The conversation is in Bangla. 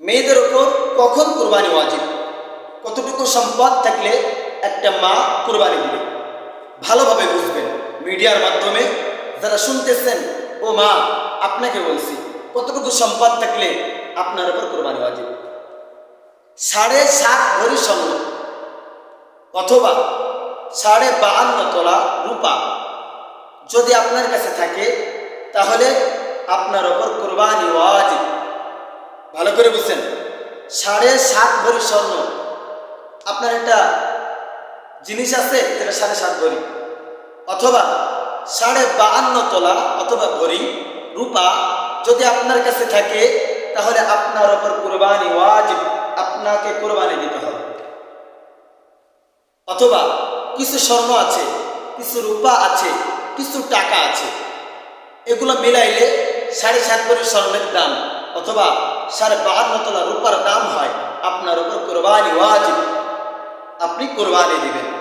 মেয়েদের ওপর কখন কোরবানি ওয়াজিব? কতটুকু সম্পদ থাকলে একটা মা কোরবানি দিবে? ভালোভাবে বুঝবেন। মিডিয়ার মাধ্যমে যারা শুনতেছেন, ও মা, আপনাকে বলছি, কতটুকু সম্পদ থাকলে আপনার ওপর কোরবানি ওয়াজিব? সাড়ে সাত ভরি স্বর্ণ, অথবা সাড়ে বাহান্ন তোলা রূপা যদি আপনার কাছে থাকে, তাহলে আপনার ভালো করে বুঝছেন? সাড়ে সাত ভরি স্বর্ণ। আপনার একটা জিনিস আছে, যেটা সাড়ে সাত ভরি। অথবা সাড়ে বাহান্ন তোলা অথবা ভরি রূপা যদি আপনার কাছে থাকে, তাহলে আপনার ওপর কোরবানি ওয়াজিব। আপনাকে কোরবানি দিতে হবে। অথবা কিছু স্বর্ণ আছে, কিছু রূপা আছে, কিছু টাকা আছে। এগুলো মিলাইলে সাড়ে সাত ভরি স্বর্ণের দাম। অথবা সাড়ে বাহান্ন তোলা রূপার দাম হয় আপনার উপর কোরবানি ওয়াজিব। আপনি কোরবানি দিবেন।